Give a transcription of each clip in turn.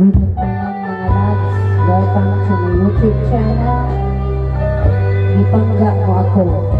Good afternoon mga lads. Welcome to my YouTube channel. Ipangga mo ako.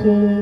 আছে